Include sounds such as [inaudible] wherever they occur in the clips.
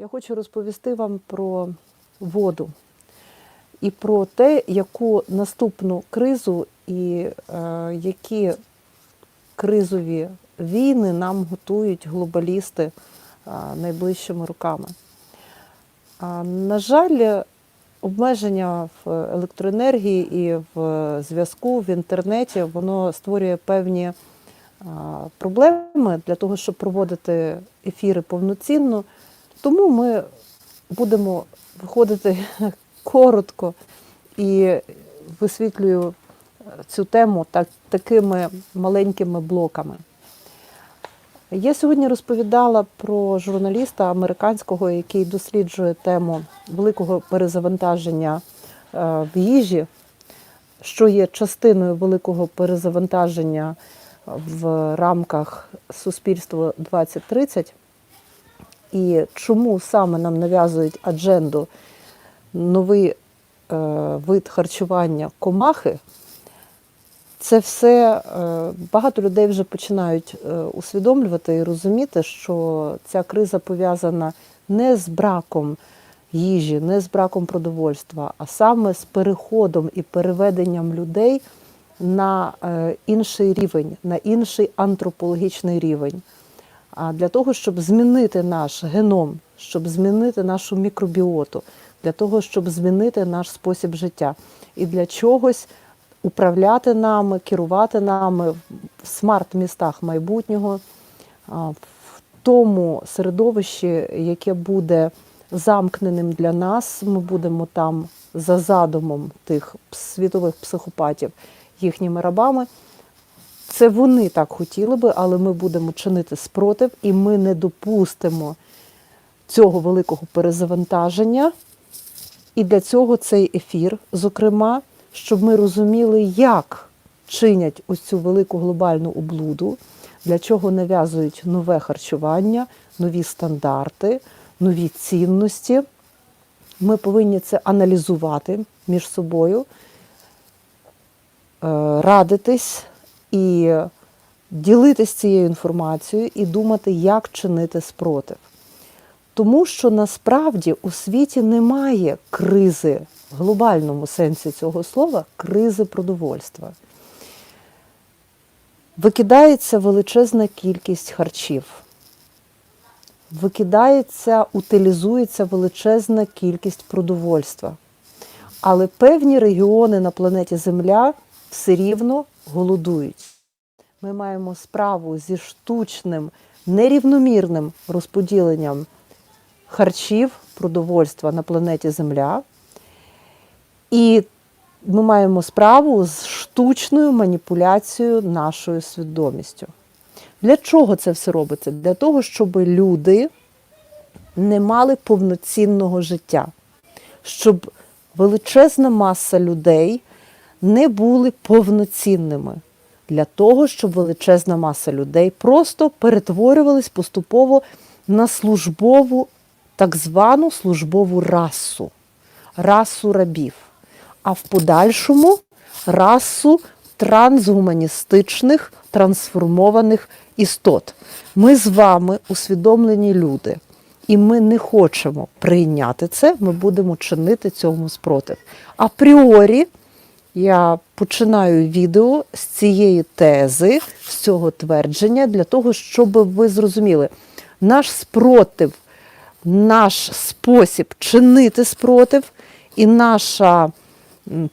Я хочу розповісти вам про воду і про те, яку наступну кризу і е, які кризові війни нам готують глобалісти е, найближчими роками. А, на жаль, обмеження в електроенергії і в зв'язку в інтернеті воно створює певні а, проблеми для того, щоб проводити ефіри повноцінно. Тому ми будемо виходити [laughs] коротко і висвітлюю цю тему так, такими маленькими блоками. Я сьогодні розповідала про журналіста американського, який досліджує тему великого перезавантаження е, в їжі, що є частиною великого перезавантаження в рамках суспільства 2030, і чому саме нам нав'язують адженду новий е, вид харчування комахи. Це все е, багато людей вже починають е, усвідомлювати і розуміти, що ця криза пов'язана не з браком їжі, не з браком продовольства, а саме з переходом і переведенням людей на е, інший рівень, на інший антропологічний рівень. А для того, щоб змінити наш геном, щоб змінити нашу мікробіоту, для того, щоб змінити наш спосіб життя і для чогось управляти нами, керувати нами в смарт-містах майбутнього, в тому середовищі, яке буде замкненим для нас. Ми будемо там за задумом тих світових психопатів їхніми рабами. Це вони так хотіли би, але ми будемо чинити спротив, і ми не допустимо цього великого перезавантаження. І для цього цей ефір, зокрема, щоб ми розуміли, як чинять ось цю велику глобальну облуду, для чого нав'язують нове харчування, нові стандарти, нові цінності. Ми повинні це аналізувати між собою, радитись і ділитись цією інформацією і думати, як чинити спротив. Тому що насправді у світі немає кризи в глобальному сенсі цього слова, кризи продовольства. Викидається величезна кількість харчів. Викидається, утилізується величезна кількість продовольства. Але певні регіони на планеті Земля все рівно голодують. Ми маємо справу зі штучним, нерівномірним розподіленням харчів, продовольства на планеті Земля. І ми маємо справу з штучною маніпуляцією нашою свідомістю. Для чого це все робиться? Для того, щоб люди не мали повноцінного життя, щоб величезна маса людей не були повноцінними. Для того, щоб величезна маса людей просто перетворювались поступово на службову, так звану службову расу, расу рабів, а в подальшому расу трансгуманістичних трансформованих істот. Ми з вами усвідомлені люди, і ми не хочемо прийняти це, ми будемо чинити цьому спротив. Апріорі я починаю відео з цієї тези, з цього твердження, для того, щоб ви зрозуміли, наш спротив, наш спосіб чинити спротив і наша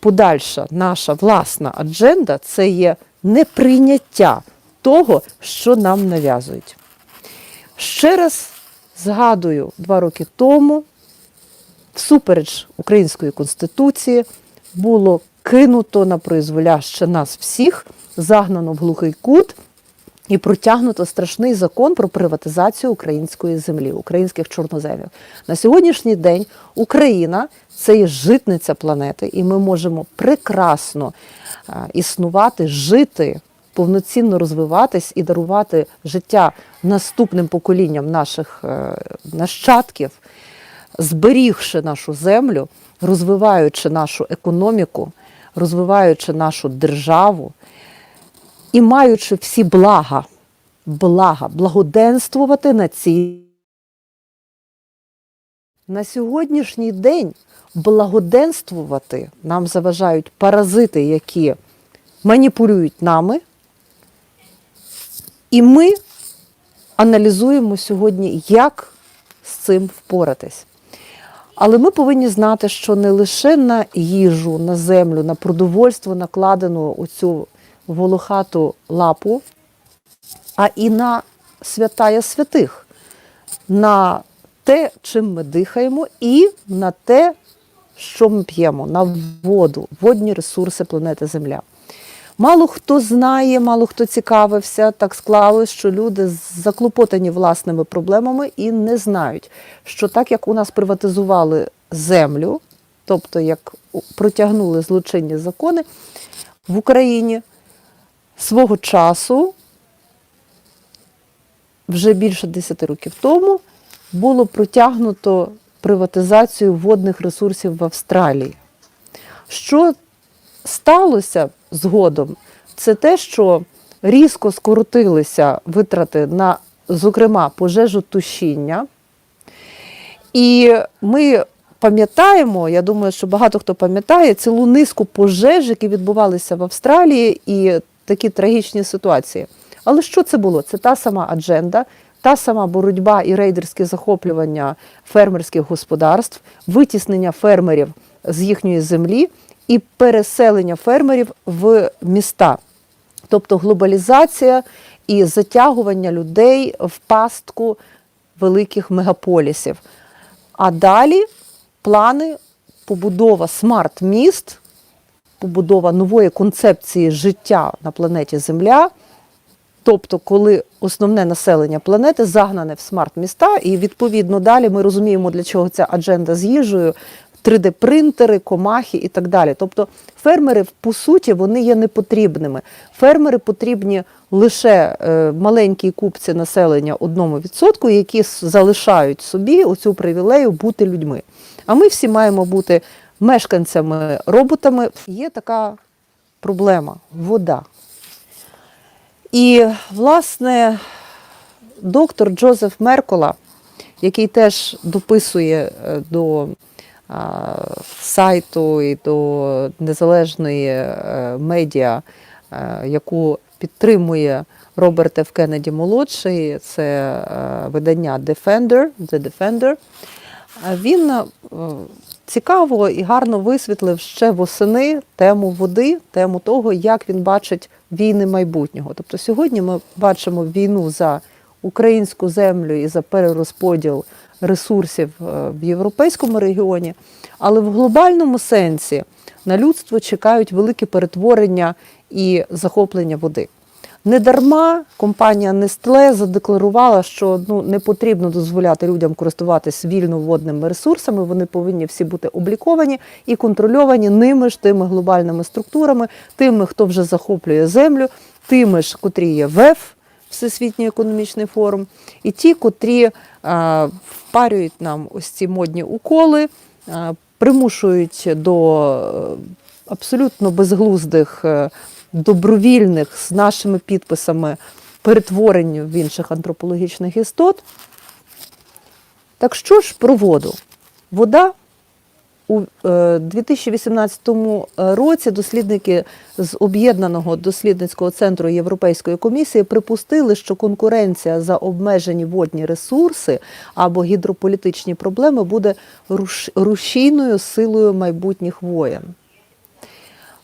подальша, наша власна адженда це є неприйняття того, що нам нав'язують. Ще раз згадую, два роки тому, всупереч Української конституції, було кинуто на произволяще нас всіх, загнано в глухий кут і протягнуто страшний закон про приватизацію української землі, українських чорноземів. На сьогоднішній день Україна це є житниця планети, і ми можемо прекрасно існувати, жити. Повноцінно розвиватись і дарувати життя наступним поколінням наших е, нащадків, зберігши нашу землю, розвиваючи нашу економіку, розвиваючи нашу державу і маючи всі блага, блага, благоденствувати на цій На сьогоднішній день благоденствувати нам заважають паразити, які маніпулюють нами. І ми аналізуємо сьогодні, як з цим впоратись. Але ми повинні знати, що не лише на їжу, на землю, на продовольство накладено оцю волохату лапу, а і на святая святих, на те, чим ми дихаємо, і на те, що ми п'ємо, на воду, водні ресурси планети Земля. Мало хто знає, мало хто цікавився, так склалось, що люди заклопотані власними проблемами і не знають, що так як у нас приватизували землю, тобто як протягнули злочинні закони в Україні свого часу, вже більше 10 років тому, було протягнуто приватизацію водних ресурсів в Австралії. Що сталося згодом, це те, що різко скоротилися витрати на, зокрема, пожежотушіння. І ми пам'ятаємо, я думаю, що багато хто пам'ятає цілу низку пожеж, які відбувалися в Австралії, і такі трагічні ситуації. Але що це було? Це та сама адженда, та сама боротьба і рейдерське захоплювання фермерських господарств, витіснення фермерів з їхньої землі і переселення фермерів в міста. Тобто глобалізація і затягування людей в пастку великих мегаполісів. А далі плани побудова смарт-міст, побудова нової концепції життя на планеті Земля. Тобто, коли основне населення планети загнане в смарт-міста, і відповідно далі ми розуміємо, для чого ця адженда з їжею, 3D-принтери, комахи і так далі. Тобто фермери, по суті, вони є непотрібними. Фермери потрібні лише е, маленькій купці населення одному відсотку, які залишають собі оцю привілею бути людьми. А ми всі маємо бути мешканцями, роботами. Є така проблема вода. І, власне, доктор Джозеф Меркола, який теж дописує е, до сайту і до незалежної е, медіа, е, яку підтримує Роберт Ф. Кеннеді молодший, це е, видання Defender, The Defender. Він цікаво і гарно висвітлив ще восени тему води, тему того, як він бачить війни майбутнього. Тобто сьогодні ми бачимо війну за українську землю і за перерозподіл ресурсів е, в європейському регіоні, але в глобальному сенсі на людство чекають великі перетворення і захоплення води. Недарма компанія Nestle задекларувала, що ну не потрібно дозволяти людям користуватись вільно водними ресурсами. Вони повинні всі бути обліковані і контрольовані ними ж тими глобальними структурами, тими, хто вже захоплює землю, тими ж, котрі є ВЕФ, Всесвітній економічний форум, і ті, котрі а, впарюють нам ось ці модні уколи, а, примушують до е, абсолютно безглуздих. е, добровільних з нашими підписами перетворень в інших антропологічних істот. Так що ж про воду? Вода у е, 2018 році дослідники з об'єднаного дослідницького центру Європейської комісії припустили, що конкуренція за обмежені водні ресурси або гідрополітичні проблеми буде рушійною силою майбутніх воєн.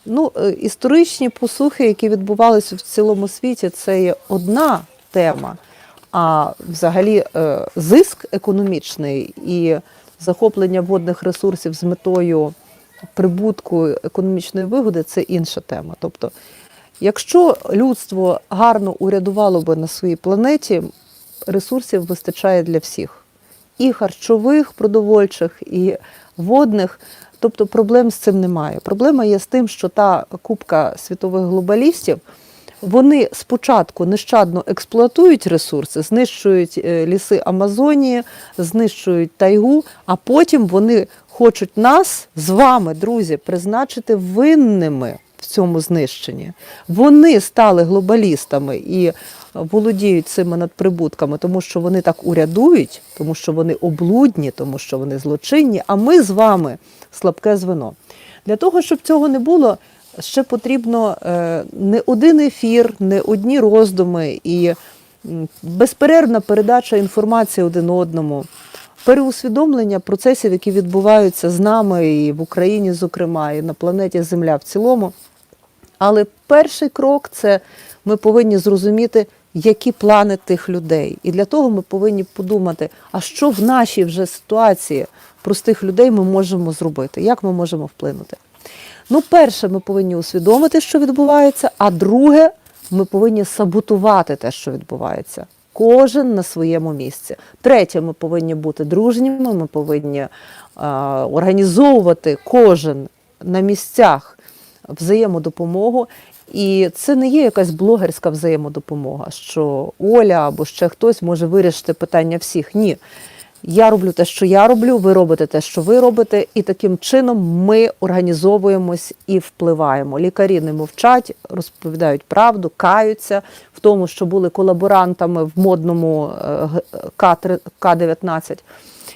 Ну, е, історичні посухи, які відбувалися в цілому світі, це є одна тема. А взагалі е, зиск економічний і захоплення водних ресурсів з метою прибутку економічної вигоди це інша тема. Тобто, якщо людство гарно урядувало би на своїй планеті, ресурсів вистачає для всіх і харчових, продовольчих, і водних. Тобто проблем з цим немає. Проблема є з тим, що та купка світових глобалістів вони спочатку нещадно експлуатують ресурси, знищують е, ліси Амазонії, знищують тайгу, а потім вони хочуть нас з вами, друзі, призначити винними в цьому знищенні. Вони стали глобалістами і володіють цими надприбутками, тому що вони так урядують, тому що вони облудні, тому що вони злочинні, а ми з вами слабке звено. Для того, щоб цього не було, ще потрібно е, не один ефір, не одні роздуми і безперервна передача інформації один одному, переусвідомлення процесів, які відбуваються з нами і в Україні, зокрема, і на планеті Земля в цілому. Але перший крок це ми повинні зрозуміти, які плани тих людей. І для того ми повинні подумати, а що в нашій вже ситуації простих людей ми можемо зробити, як ми можемо вплинути. Ну, перше, ми повинні усвідомити, що відбувається, а друге, ми повинні саботувати те, що відбувається. Кожен на своєму місці. Третє, ми повинні бути дружніми, ми повинні е, організовувати кожен на місцях взаємодопомогу. І це не є якась блогерська взаємодопомога, що Оля або ще хтось може вирішити питання всіх. Ні. Я роблю те, що я роблю, ви робите те, що ви робите, і таким чином ми організовуємось і впливаємо. Лікарі не мовчать, розповідають правду, каються в тому, що були колаборантами в модному е, г- К-3 К-19.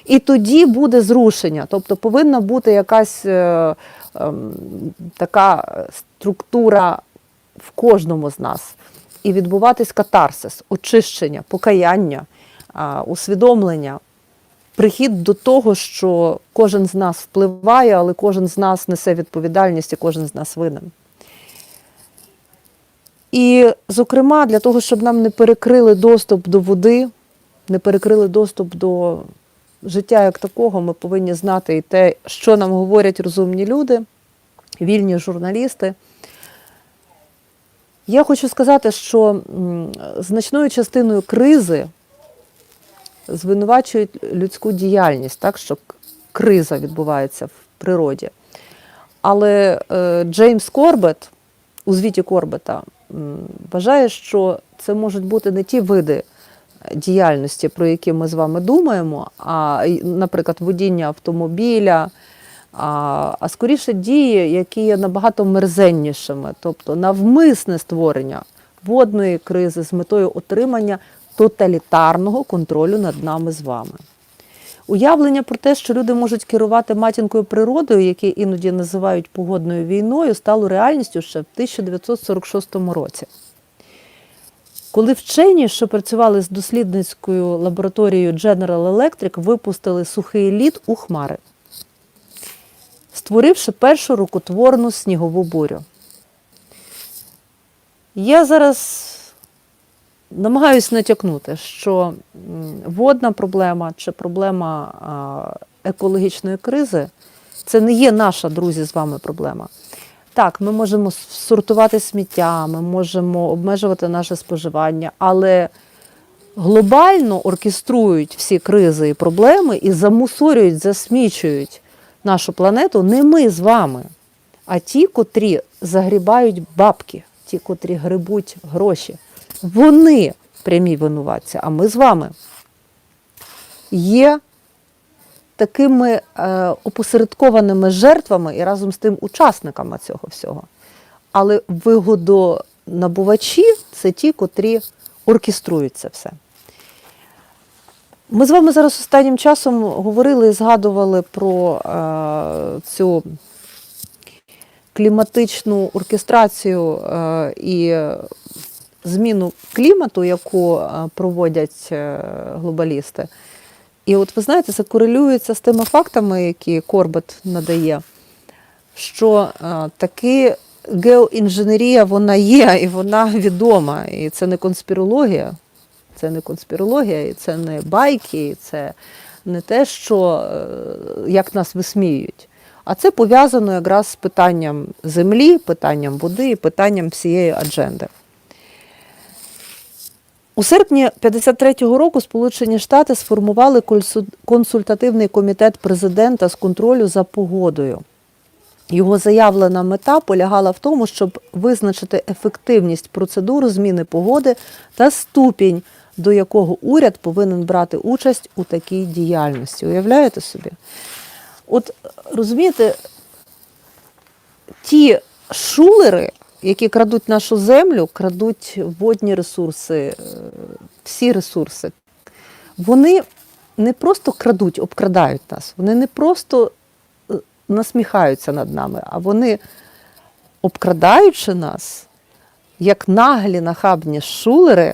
І тоді буде зрушення. Тобто повинна бути якась е, ем, така структура в кожному з нас. І відбуватись катарсис, очищення, покаяння, а, усвідомлення, прихід до того, що кожен з нас впливає, але кожен з нас несе відповідальність і кожен з нас винен. І, зокрема, для того, щоб нам не перекрили доступ до води, не перекрили доступ до життя як такого, ми повинні знати і те, що нам говорять розумні люди, вільні журналісти. Я хочу сказати, що значною частиною кризи звинувачують людську діяльність, так, що криза відбувається в природі. Але е, Джеймс Корбет у звіті Корбета вважає, що це можуть бути не ті види діяльності, про які ми з вами думаємо, а, наприклад, водіння автомобіля, а, а скоріше дії, які є набагато мерзеннішими, тобто навмисне створення водної кризи з метою отримання тоталітарного контролю над нами з вами. Уявлення про те, що люди можуть керувати матінкою природою, яке іноді називають погодною війною, стало реальністю ще в 1946 році. Коли вчені, що працювали з дослідницькою лабораторією General Electric, випустили сухий лід у хмари, створивши першу рукотворну снігову бурю. Я зараз намагаюсь натякнути, що водна проблема чи проблема екологічної кризи це не є наша, друзі, з вами проблема. Так, ми можемо сортувати сміття, ми можемо обмежувати наше споживання, але глобально оркеструють всі кризи і проблеми і замусорюють, засмічують нашу планету не ми з вами, а ті, котрі загрібають бабки, ті, котрі грибуть гроші. Вони прямі винуватці, а ми з вами є такими е, опосередкованими жертвами і разом з тим учасниками цього всього. Але вигодонабувачі це ті, котрі оркеструють це все. Ми з вами зараз останнім часом говорили і згадували про е, цю кліматичну оркестрацію е, і зміну клімату, яку е, проводять е, глобалісти. І от ви знаєте, це корелюється з тими фактами, які Корбет надає, що е, таки геоінженерія вона є і вона відома. І це не конспірологія, це не конспірологія, і це не байки, і це не те, що як нас висміюють. А це пов'язано якраз з питанням землі, питанням води питанням всієї адженди. У серпні 53-го року Сполучені Штати сформували консультативний комітет президента з контролю за погодою. Його заявлена мета полягала в тому, щоб визначити ефективність процедури зміни погоди та ступінь, до якого уряд повинен брати участь у такій діяльності. Уявляєте собі? От розумієте, ті шулери, які крадуть нашу землю, крадуть водні ресурси, е, всі ресурси, вони не просто крадуть, обкрадають нас, вони не просто е, насміхаються над нами, а вони, обкрадаючи нас, як наглі нахабні шулери,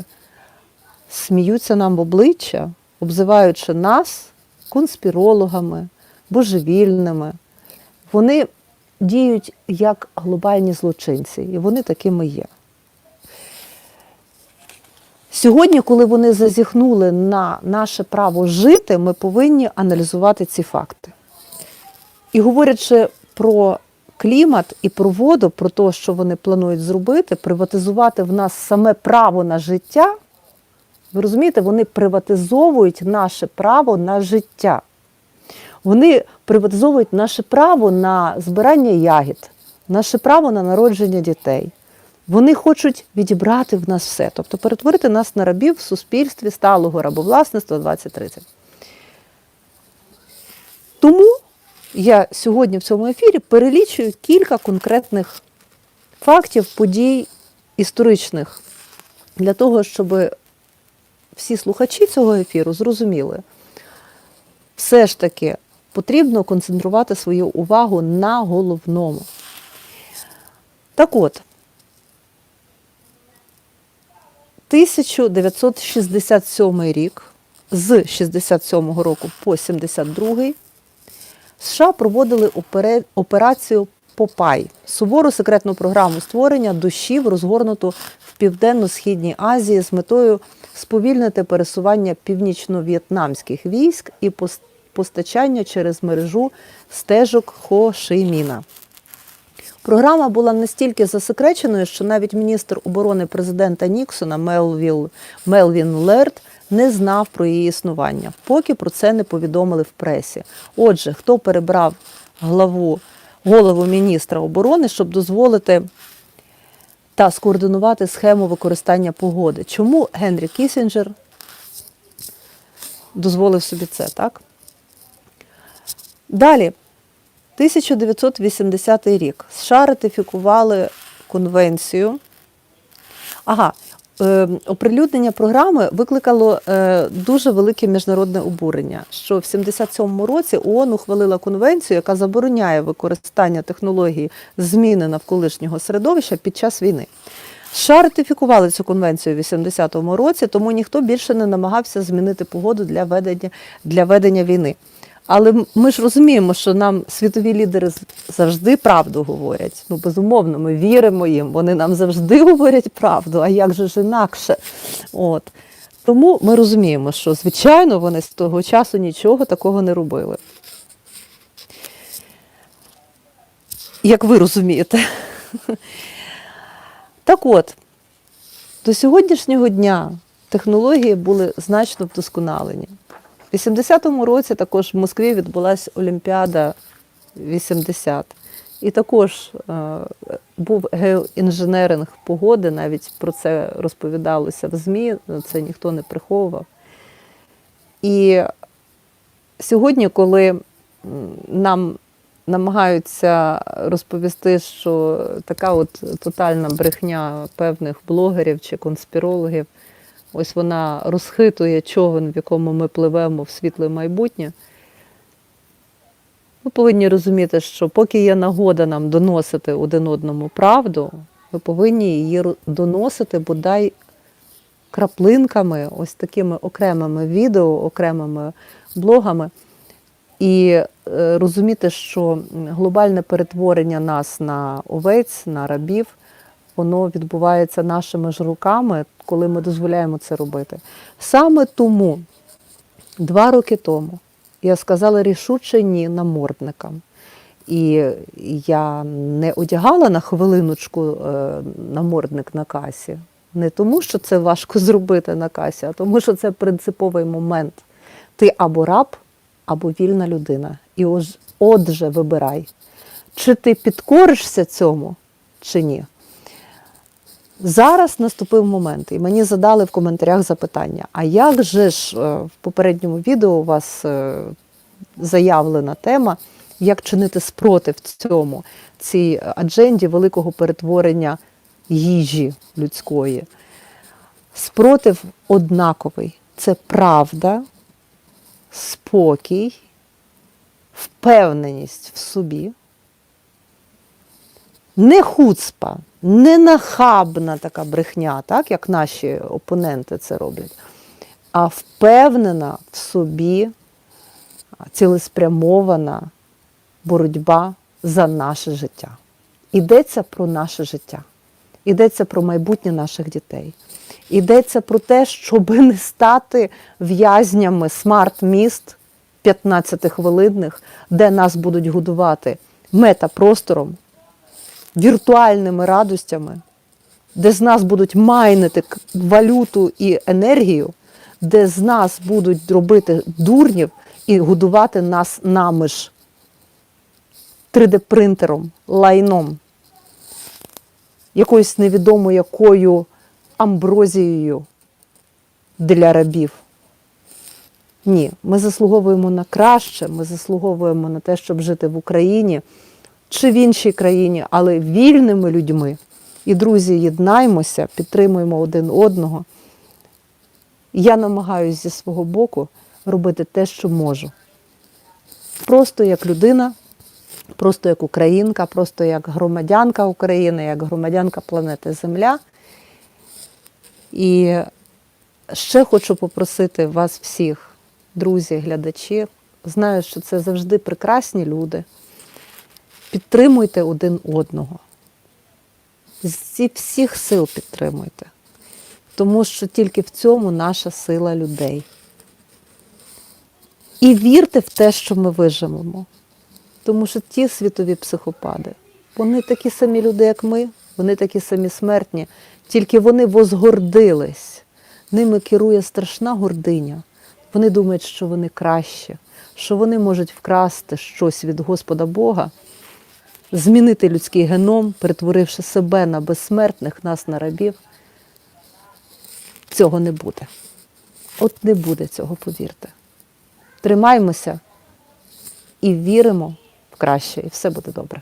сміються нам в обличчя, обзиваючи нас конспірологами, божевільними. Вони діють як глобальні злочинці, і вони такими є. Сьогодні, коли вони зазіхнули на наше право жити, ми повинні аналізувати ці факти. І говорячи про клімат і про воду, про те, що вони планують зробити, приватизувати в нас саме право на життя, ви розумієте, вони приватизовують наше право на життя. Вони приватизовують наше право на збирання ягід, наше право на народження дітей. Вони хочуть відібрати в нас все, тобто перетворити нас на рабів в суспільстві сталого рабовласництва 2030. Тому я сьогодні в цьому ефірі перелічую кілька конкретних фактів, подій історичних для того, щоб всі слухачі цього ефіру зрозуміли, все ж таки потрібно концентрувати свою увагу на головному. Так от, 1967 рік, з 67 року по 72 США проводили операцію Попай сувору секретну програму створення душів, розгорнуту в південно-східній Азії з метою сповільнити пересування північно-в'єтнамських військ і пос- постачання через мережу стежок Хо-Ши-Міна. Програма була настільки засекреченою, що навіть міністр оборони президента Ніксона Мелвіл, Мелвін Лерт не знав про її існування, поки про це не повідомили в пресі. Отже, хто перебрав главу, голову міністра оборони, щоб дозволити та скоординувати схему використання погоди? Чому Генрі Кісінджер дозволив собі це, так? Далі, 1980 рік США ратифікували конвенцію. Ага, е, оприлюднення програми викликало е, дуже велике міжнародне обурення. Що в 77-му році ООН ухвалила конвенцію, яка забороняє використання технології зміни навколишнього середовища під час війни. США ратифікували цю конвенцію в 80-му році, тому ніхто більше не намагався змінити погоду для ведення, для ведення війни. Але ми ж розуміємо, що нам світові лідери завжди правду говорять. Ну, безумовно, ми віримо їм, вони нам завжди [laughs] говорять правду, а як же ж інакше? От. Тому ми розуміємо, що, звичайно, вони з того часу нічого такого не робили. Як ви розумієте. [laughs] Так от, до сьогоднішнього дня технології були значно вдосконалені. У 80-му році також в Москві відбулася Олімпіада 80. І також е, був геоінженеринг погоди, навіть про це розповідалося в ЗМІ, це ніхто не приховував. І сьогодні, коли нам намагаються розповісти, що така от тотальна брехня певних блогерів чи конспірологів, ось вона розхитує човен, в якому ми пливемо в світле майбутнє. Ми повинні розуміти, що поки є нагода нам доносити один одному правду, ми повинні її доносити бодай краплинками, ось такими окремими відео, окремими блогами, і е, розуміти, що глобальне перетворення нас на овець, на рабів, воно відбувається нашими ж руками, коли ми дозволяємо це робити. Саме тому два роки тому я сказала рішуче ні намордникам. І я не одягала на хвилиночку е, намордник на касі. Не тому, що це важко [laughs] зробити на касі, а тому, що це принциповий момент. Ти або раб, або вільна людина. І отже, вибирай, чи ти підкоришся цьому, чи ні. Зараз наступив момент, і мені задали в коментарях запитання: а як же ж е, в попередньому відео у вас е, заявлена тема, як чинити спротив цьому, цій адженді великого перетворення їжі людської. Спротив однаковий це правда, спокій, впевненість в собі, не хуцпа, не нахабна така брехня, так, як наші опоненти це роблять, а впевнена в собі цілеспрямована боротьба за наше життя. Йдеться про наше життя, йдеться про майбутнє наших дітей. Йдеться про те, щоб не стати в'язнями смарт-міст 15-хвилинних, де нас будуть годувати метапростором, віртуальними радостями, де з нас будуть майнити валюту і енергію, де з нас будуть робити дурнів і годувати нас нами ж 3D-принтером, лайном, якоюсь невідомо якою амброзією для рабів. Ні, ми заслуговуємо на краще, ми заслуговуємо на те, щоб жити в Україні чи в іншій країні, але вільними людьми. І, друзі, єднаймося, підтримуємо один одного. Я намагаюся зі свого боку робити те, що можу. Просто як людина, просто як українка, просто як громадянка України, як громадянка планети Земля. І ще хочу попросити вас всіх, друзі, глядачі. Знаю, що це завжди прекрасні люди. Підтримуйте один одного. Зі всіх сил підтримуйте. Тому що тільки в цьому наша сила людей. І вірте в те, що ми виживемо. Тому що ті світові психопади, вони такі самі люди, як ми, вони такі самі смертні, тільки вони возгордились. Ними керує страшна гординя. Вони думають, що вони краще, що вони можуть вкрасти щось від Господа Бога, змінити людський геном, перетворивши себе на безсмертних, нас на рабів. Цього не буде. От не буде цього, повірте. Тримаймося і віримо в краще, і все буде добре.